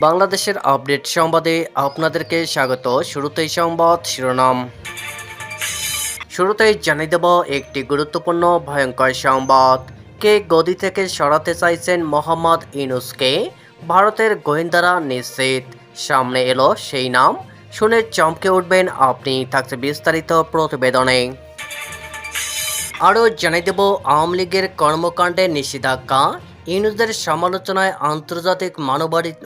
বাংলাদেশের আপডেট সংবাদে আপনাদেরকে স্বাগত। শুরুতেই সংবাদ শিরোনাম। শুরুতেই জানিয়ে দেব একটি গুরুত্বপূর্ণ ভয়ঙ্কর সংবাদ। কে গদি থেকে সরাতে চাইছেন মোহাম্মদ ইনুসকে ভারতের গোয়েন্দারা নিশ্চিত। সামনে এলো সেই নাম। শুনে চমকে উঠবেন আপনি, থাকছে বিস্তারিত প্রতিবেদনে। আরও জানিয়ে দেব, আওয়ামী লীগের কর্মকাণ্ডে নিষেধাজ্ঞা। ইউনুসদের সমালোচনায় আন্তর্জাতিক মানবাধিক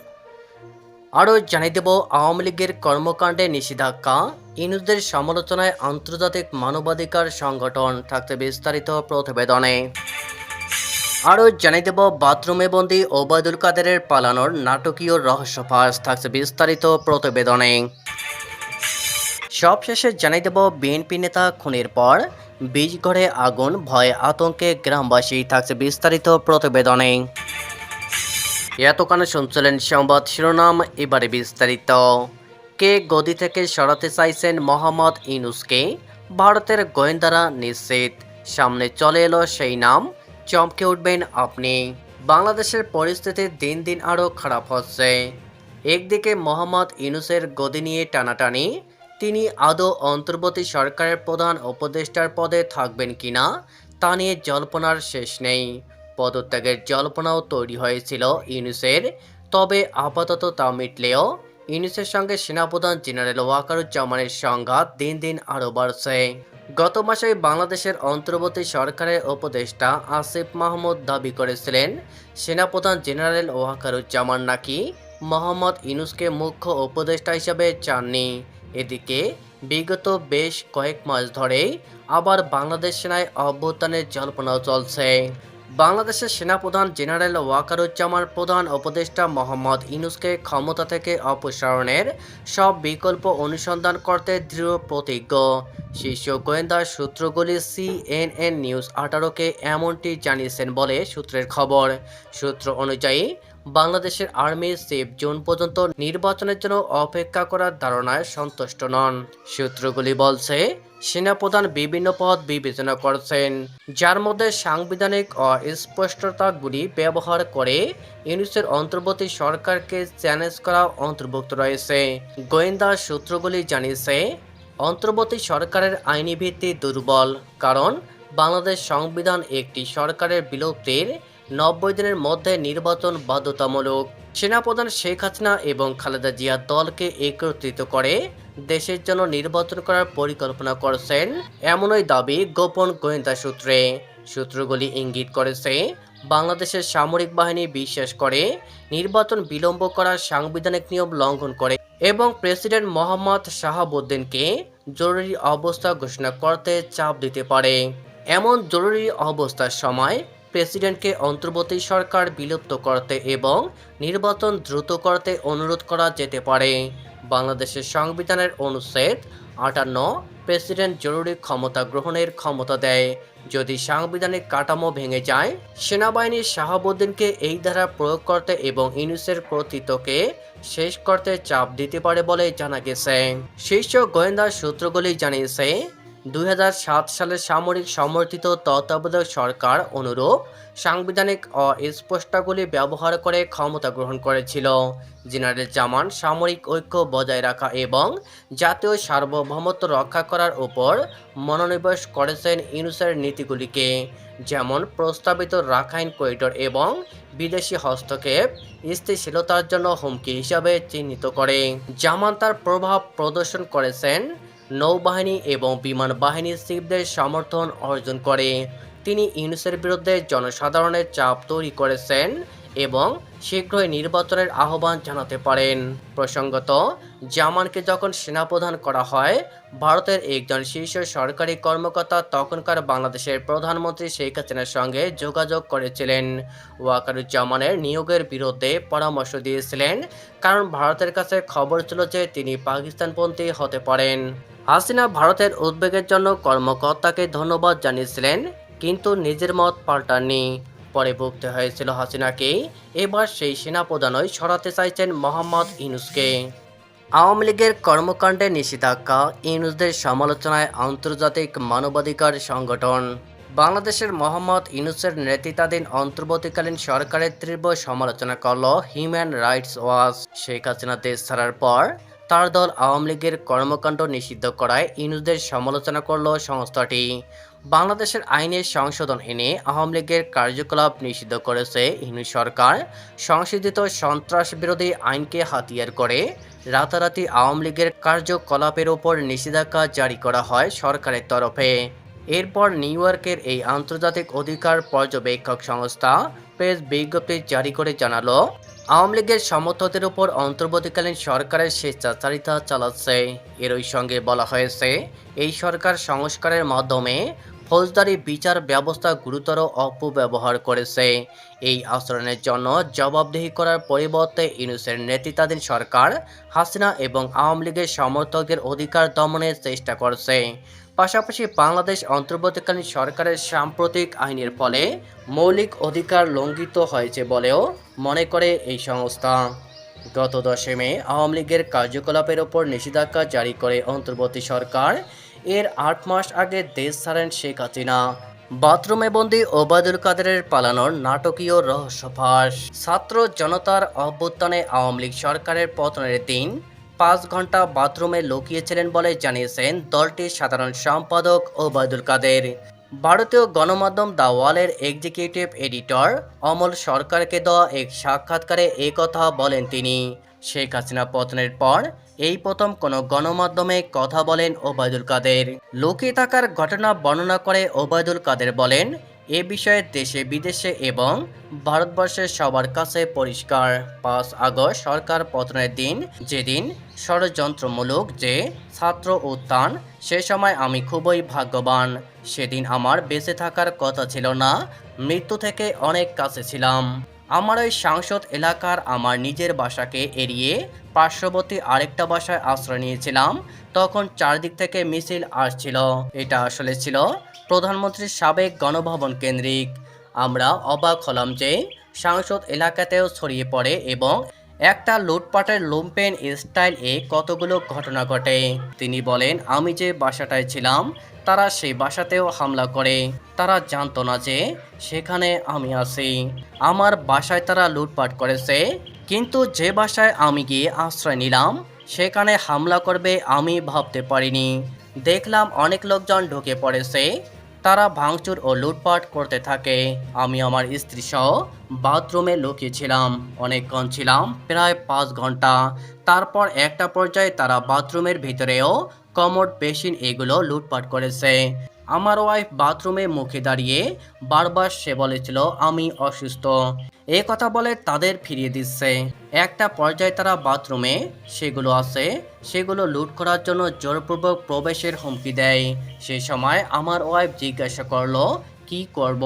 আরও জানিয়ে দেব, আওয়ামী লীগের কর্মকাণ্ডে নিষেধাজ্ঞা। ইউনুসদের সমালোচনায় আন্তর্জাতিক মানবাধিকার সংগঠন থাকতে বিস্তারিত প্রতিবেদনে। আরও জানিয়ে দেব, বাথরুমে বন্দি ওবায়দুল কাদেরের পালানোর নাটকীয় রহস্য ফাঁস থাকছে বিস্তারিত প্রতিবেদনে। সবশেষে জানিয়ে দেব, বিএনপি নেতা খুনের পর বীজ ঘরে আগুন, ভয়ে আতঙ্কে গ্রামবাসী থাকছে বিস্তারিত প্রতিবেদনে। এতক্ষণ শুনছিলেন সংবাদ শিরোনাম, এবারে বিস্তারিত। কে গদি থেকে সরাতে চাইছেন মোহাম্মদ ইনুসকে ভারতের গোয়েন্দারা নিশ্চিত। সামনে চলে এলো সেই নাম, চমকে উঠবেন আপনি। বাংলাদেশের পরিস্থিতি দিন দিন আরও খারাপ হচ্ছে। একদিকে মোহাম্মদ ইনুসের গদি নিয়ে টানাটানি, তিনি আদৌ অন্তর্বর্তী সরকারের প্রধান উপদেষ্টার পদে থাকবেন কিনা, তা নিয়ে জল্পনার শেষ নেই। পদত্যাগের জল্পনাও তৈরি হয়েছিল ইউনুসের। তবে আপাতত তা মিটলেও ইউনুসের সঙ্গে সেনাপ্রধান জেনারেল ওয়াকারুজ্জামানের সংঘাত দিন দিন আরও বাড়ছে। গত মাসে বাংলাদেশের অন্তর্বর্তী সরকারের উপদেষ্টা আসিফ মাহমুদ দাবি করেছিলেন, সেনাপ্রধান জেনারেল ওয়াকারুজ্জামান নাকি মোহাম্মদ ইউনুসকে মুখ্য উপদেষ্টা হিসেবে চাননি। এদিকে বিগত বেশ কয়েক মাস ধরেই আবার বাংলাদেশ সেনায় অভ্যুত্থানের জল্পনাও চলছে। বাংলাদেশের সেনাপ্রধান জেনারেল ওয়াকারুজ্জামান প্রধান উপদেষ্টা মোহাম্মদ ইনুসকে ক্ষমতা থেকে অপসারণের সব বিকল্প অনুসন্ধান করতে দৃঢ় প্রতিজ্ঞ। শীর্ষ গোয়েন্দা সূত্রগুলি সিএনএন নিউজ আঠারোকে এমনটি জানিয়েছেন বলে সূত্রের খবর। সূত্র অনুযায়ী, বাংলাদেশের আর্মি চিফ জুন পর্যন্ত নির্বাচনের জন্য অপেক্ষা করার ধারণায় সন্তুষ্ট নন। সূত্রগুলি বলছে সেনাপ্রধান বিভিন্ন পদ বিবেচনা করছেন, যার মধ্যে সাংবিধানিক অস্পষ্টতাগুলি ব্যবহার করে ইউনিসের অন্তর্বর্তী সরকারকে চ্যালেঞ্জ করা অন্তর্ভুক্ত রয়েছে। গোয়েন্দা সূত্রগুলি জানিয়েছে, অন্তর্বর্তী সরকারের আইনি ভিত্তি দুর্বল, কারণ বাংলাদেশ সংবিধান একটি সরকারের বিলুপ্তির নব্বই দিনের মধ্যে নির্বাচন বাধ্যতামূলক। সেনাপ্রধান শেখ হাসিনা এবং খালেদা জিয়া দলকে একত্রিত করে দেশের জন্য নির্বাচন করার পরিকল্পনা করছেন এমনই দাবি গোপন গোয়েন্দা সূত্রে। সূত্রগুলি ইঙ্গিত করেছে, বাংলাদেশের সামরিক বাহিনী বিশ্বাস করে নির্বাচন বিলম্ব করার সাংবিধানিক নিয়ম লঙ্ঘন করে এবং প্রেসিডেন্ট মোহাম্মদ শাহাবুদ্দিনকে জরুরি অবস্থা ঘোষণা করতে চাপ দিতে পারে। এমন জরুরি অবস্থার সময় প্রেসিডেন্টকে অন্তর্বর্তী সরকার বিলুপ্ত করতে এবং নির্বাচন দ্রুত করতে অনুরোধ করা যেতে পারে। বাংলাদেশের সংবিধানের অনুচ্ছেদ আটান্ন, প্রেসিডেন্ট জরুরি ক্ষমতা গ্রহণের ক্ষমতা দেয়। যদি সাংবিধানিক কাঠামো ভেঙে যায় সেনাবাহিনীর শাহাবুদ্দিনকে এই ধারা প্রয়োগ করতে এবং ইউনুসের কর্তৃত্বকে শেষ করতে চাপ দিতে পারে বলে জানা গেছে। শীর্ষ গোয়েন্দা সূত্রগুলি জানিয়েছে দুই হাজার সাত সালে সামরিক সমর্থিত তত্ত্বাবধায়ক সরকার অনুরূপ সাংবিধানিক অস্পষ্টাগুলি ব্যবহার করে ক্ষমতা গ্রহণ করেছিল। জেনারেল জামান সামরিক ঐক্য বজায় রাখা এবং জাতীয় সার্বভৌমত্ব রক্ষা করার উপর মনোনিবেশ করেছেন ইউনুসের নীতিগুলিকে, যেমন প্রস্তাবিত রাখাইন করিডোর এবং বিদেশি হস্তক্ষেপ স্থিতিশীলতার জন্য হুমকি হিসাবে চিহ্নিত করে। জামান তার প্রভাব প্রদর্শন করেছেন নৌবাহিনী এবং বিমান বাহিনীর চিফদের সমর্থন অর্জন করে। তিনি ইউনুসের বিরুদ্ধে জনসাধারণের চাপ তৈরি করেছেন এবং শীঘ্রই নির্বাচনের আহ্বান জানাতে পারেন। প্রসঙ্গত, জামানকে যখন সেনাপ্রধান করা হয়, ভারতের একজন শীর্ষ সরকারি কর্মকর্তা তখনকার বাংলাদেশের প্রধানমন্ত্রী শেখ হাসিনার সঙ্গে যোগাযোগ করেছিলেন। ওয়াকারুজ্জামানের নিয়োগের বিরুদ্ধে পরামর্শ দিয়েছিলেন, কারণ ভারতের কাছে খবর ছিল যে তিনি পাকিস্তানপন্থী হতে পারেন। হাসিনা ভারতের উদ্বেগের জন্য কর্মকর্তাকে ধন্যবাদ জানিয়েছিলেন, কিন্তু নিজের মত পাল্টাননি। পরে ভুগতে হয়েছিল হাসিনাকে। এবার সেই সেনাপ্রধানই সরাতে চাইছেন মোহাম্মদ ইউনুসকে। আওয়ামী লীগের কর্মকাণ্ডে নিষেধাজ্ঞা, ইউনুসদের সমালোচনায় আন্তর্জাতিক মানবাধিকার সংগঠন। বাংলাদেশের মোহাম্মদ ইউনুসের নেতৃত্বাধীন অন্তর্বর্তীকালীন সরকারের তীব্র সমালোচনা করল human rights watch. Sheikh Hasina দেশ ছাড়ার পর তার দল আওয়ামী লীগের কর্মকাণ্ড নিষিদ্ধ করায় ইউনুসদের সমালোচনা করল সংস্থাটি। বাংলাদেশের আইনের সংশোধন এনে আওয়ামী লীগের কার্যকলাপ নিষিদ্ধ করেছে ইনু সরকার। সংশোধিত সন্ত্রাস বিরোধী আইনকে হাতিয়ার করে রাতারাতি আওয়ামী লীগের কার্যকলাপের ওপর নিষেধাজ্ঞা জারি করা হয় সরকারের তরফে। এরপর নিউ ইয়র্কের এই আন্তর্জাতিক অধিকার পর্যবেক্ষক সংস্থা প্রেস বিজ্ঞপ্তি জারি করে জানালো, আওয়ামী লীগের সমর্থকদের উপর অন্তর্বর্তীকালীন সরকারের স্বেচ্ছাচারিতা চালাচ্ছে। এরই সঙ্গে বলা হয়েছে, এই সরকার সংস্কারের মাধ্যমে ফৌজদারি বিচার ব্যবস্থা গুরুতর অপব্যবহার করেছে। এই আচরণের জন্য জবাবদিহি করার পরিবর্তে ইউনুসের নেতৃত্বাধীন সরকার, হাসিনা এবং আওয়ামী লীগের সমর্থকদের অধিকার দমনের চেষ্টা করছে। পাশাপাশি বাংলাদেশ অন্তর্বর্তীকালীন সরকারের সাম্প্রতিক আইনের ফলে মৌলিক অধিকার লঙ্ঘিত হয়েছে বলেও মনে করে এই সংস্থা। গত দশে মে আওয়ামী লীগের কার্যকলাপের ওপর নিষেধাজ্ঞা জারি করে অন্তর্বর্তী সরকার এর আট মাস আগে দেশ ছাড়েন শেখ হাসিনা। বাথরুমে বন্দি ওবায়দুল কাদেরের পালানোর নাটকীয় রহস্য ফাঁস। ছাত্র জনতার অভ্যুত্থানে আওয়ামী লীগ সরকারের পতনের দিন পাঁচ ঘণ্টা বাথরুমে লুকিয়েছিলেন বলে জানিয়েছেন দলটির সাধারণ সম্পাদক ওবায়দুল কাদের। ভারতীয় গণমাধ্যম দ্য ওয়ালের এক্সিকিউটিভ এডিটর অমল সরকারকে দেওয়া এক সাক্ষাৎকারে এই কথা বলেন তিনি। শেখ হাসিনা পতনের পর এই প্রথম কোনো গণমাধ্যমে কথা বলেন ওবায়দুল কাদের। লোকে থাকার ঘটনা বর্ণনা করে ওবায়দুল কাদের বলেন এ বিষয়ে দেশে, বিদেশে এবং ভারতবর্ষের সবার কাছে পরিষ্কার। পাঁচ আগস্ট সরকার পতনের দিন যেদিন ষড়যন্ত্রমূলক যে ছাত্র উত্থান, সে সময় আমি খুবই ভাগ্যবান। সেদিন আমার বেঁচে থাকার কথা ছিল না, মৃত্যু থেকে অনেক কাছে ছিলাম। আমার ওই সাংসদ এলাকার আমার নিজের বাসাকে এড়িয়ে পার্শ্ববর্তী আরেকটা বাসায় আশ্রয় নিয়েছিলাম, তখন চারদিক থেকে মিছিল আসছিল। এটা আসলে ছিল প্রধানমন্ত্রীর সাবেক গণভবন কেন্দ্রিক। আমরা অবাক হলাম যে সাংসদ এলাকাতেও ছড়িয়ে পড়ে এবং একটা লুটপাটের লুম্পেন স্টাইল এ কতগুলো ঘটনা ঘটে। তিনি বলেন, আমি যে বাসাটায় ছিলাম, তারা সেই বাসাতেও হামলা করে। তারা জানতো না যে সেখানে আমি আছি। আমার বাসায় তারা লুটপাট করেছে, কিন্তু যে বাসায় আমি গিয়ে আশ্রয় নিলাম, সেখানে হামলা করবে আমি ভাবতে পারিনি। দেখলাম অনেক লোকজন ঢুকে পড়েছে তারা ভাঙচুর ও লুটপাট করতে থাকে। আমি আমার স্ত্রী সহ বাথরুমে লুকিয়েছিলাম। অনেকক্ষণ ছিলাম, প্রায় পাঁচ ঘণ্টা। তারপর একটা পর্যায়ে তারা বাথরুমের ভিতরেও কমোড বেসিন এগুলো লুটপাট করেছে। আমার ওয়াইফ বাথরুমে মুখে দাঁড়িয়ে বারবার সে বলেছিল, আমি অসুস্থ। এ কথা বলে তাদের ফিরিয়ে দিচ্ছে। একটা পর্যায়ে তারা বাথরুমে, সেগুলো আছে সেগুলো লুট করার জন্য জোরপূর্বক প্রবেশের হুমকি দেয়। সেই সময় আমার ওয়াইফ জিজ্ঞাসা করল, কি করব?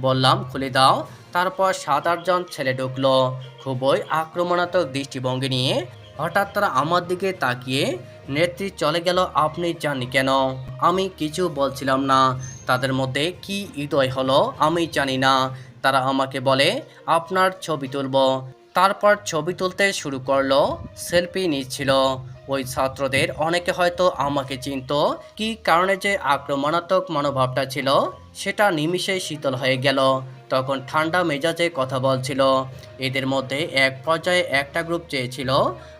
বললাম, খুলে দাও। তারপর সাত আটজন ছেলে ঢুকলো। খুবই আক্রমণাত্মক দৃষ্টিভঙ্গি নিয়ে হঠাৎ তারা আমার দিকে তাকিয়ে, নেত্রী চলে গেল, আপনি জানি কেন? আমি কিছু বলছিলাম না। তাদের মধ্যে কি হৃদয় হলো, আমি জানি না। তারা আমাকে বলে, আপনার ছবি তুলব। তারপর ছবি তুলতে শুরু করল, সেলফি নিচ্ছিল। ওই ছাত্রদের অনেকে হয়তো আমাকে চিনত। কি কারণে যে আক্রমণাত্মক মনোভাবটা ছিল, সেটা নিমিষেই শীতল হয়ে গেল। তখন ঠান্ডা মেজাজে কথা বলছিল। এদের মধ্যে এক পর্যায়ে একটা গ্রুপ চেয়েছিল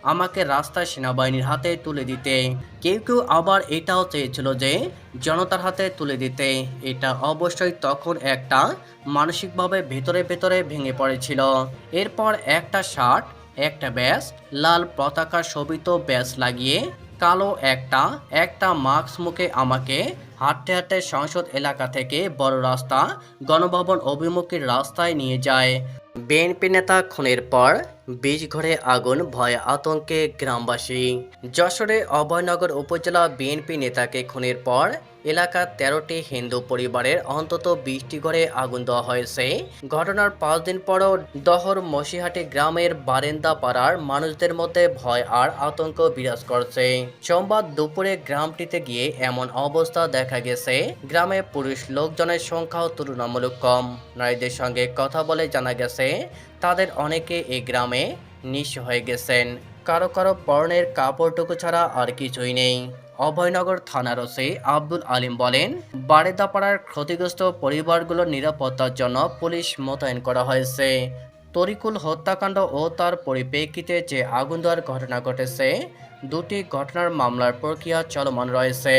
আমাকে রাস্তায় সেনাবাহিনীর হাতে তুলে দিতে। কেউ কেউ আবার এটাও চেয়েছিল যে জনতার হাতে তুলে দিতে। এটা অবশ্যই তখন একটা মানসিকভাবে ভেতরে ভেতরে ভেঙে পড়েছিল। এরপর একটা শার্ট একটা ব্যাস, লাল পতাকা শোভিত ব্যাস লাগিয়ে কালো একটা একটা মাস্ক মুখে আমাকে হাঁটতে হাঁটতে সংসদ এলাকা থেকে বড় রাস্তা, গণভবন অভিমুখী রাস্তায় নিয়ে যায়। বিএনপি নেতা খুনের পর বীজ ঘরে আগুন, ভয় আতঙ্কে গ্রামবাসী। যশোরে অভয়নগর উপজেলা বিএনপি নেতাকে খুনের পর এলাকার তেরোটি হিন্দু পরিবারের অন্তত বিশটি ঘরে আগুন দেওয়া হয়েছে। ঘটনার পাঁচ দিন পরও দহর মসিহাটি গ্রামের বারেন্দা পাড়ার মানুষদের মধ্যে ভয় আর আতঙ্ক বিরাজ করছে। সোমবার দুপুরে গ্রামটিতে গিয়ে এমন অবস্থা দেখা গেছে। গ্রামে পুরুষ লোকজনের সংখ্যাও তুলনামূলক কম। নারীদের সঙ্গে কথা বলে জানা গেছে তাদের অনেকে এই গ্রামে নিঃস্ব হয়ে গেছেন। কারও কারও পরনের কাপড়টুকু ছাড়া আর কিছুই নেই। অভয়নগর থানার ওসি আব্দুল আলিম বলেন, বারেদাপাড়ার ক্ষতিগ্রস্ত পরিবারগুলোর নিরাপত্তার জন্য পুলিশ মোতায়েন করা হয়েছে। তরিকুল হত্যাকাণ্ড ও তার পরিপ্রেক্ষিতে যে আগুন দেওয়ার ঘটনা ঘটেছে, দুটি ঘটনার মামলার প্রক্রিয়া চলমান রয়েছে।